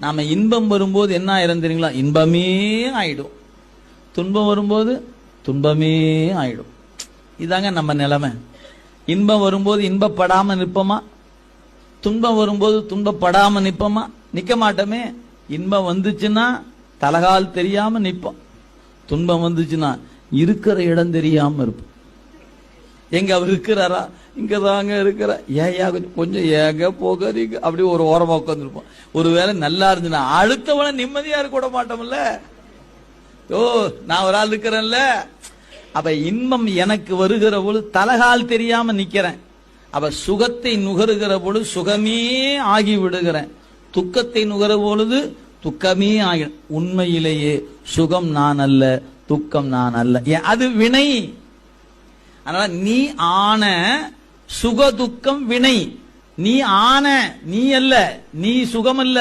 நாம இன்பம் வரும்போது என்ன ஆயிரும் தெரியுங்களா? இன்பமே ஆயிடும். துன்பம் வரும்போது துன்பமே ஆயிடும். இதாங்க நம்ம நிலைமை. இன்பம் வரும்போது இன்பப்படாம நிற்போமா? துன்பம் வரும்போது துன்பப்படாம நிற்போமா? நிக்க மாட்டோமே. இன்பம் வந்துச்சுன்னா தலகால் தெரியாம நிற்போம். துன்பம் வந்துச்சுன்னா இருக்கிற இடம் தெரியாம இருப்போம். எங்க அவர் இருக்கிறாரா? இங்க தாங்க இருக்கிற ஏயா கொஞ்சம் கொஞ்சம் ஏங்க போகிறீங்க அப்படி ஒரு ஓரமா உட்காந்துருப்போம் ஒருவேளை நல்லா இருந்துச்சுன்னா அடுத்தவன நிம்மதியா இருக்க விட மாட்டோம்ல? ஓ நான் ஒரு ஆள் இருக்கிறேன்ல. அப்ப இன்பம் எனக்கு வருகிற பொழுது தலகால் தெரியாம நிக்கிறேன். அப்ப சுகத்தை நுகருகிற பொழுது சுகமே ஆகி விடுகிறேன். துக்கத்தை நுகர பொழுது துக்கமே ஆகி உண்மையிலேயே சுகம் நான் அல்ல துக்கம் நான் அல்ல. ஏன் அது வினை. அதனால நீ ஆன சுக துக்கம் வினை. நீ ஆன நீ அல்ல நீ சுகம் அல்ல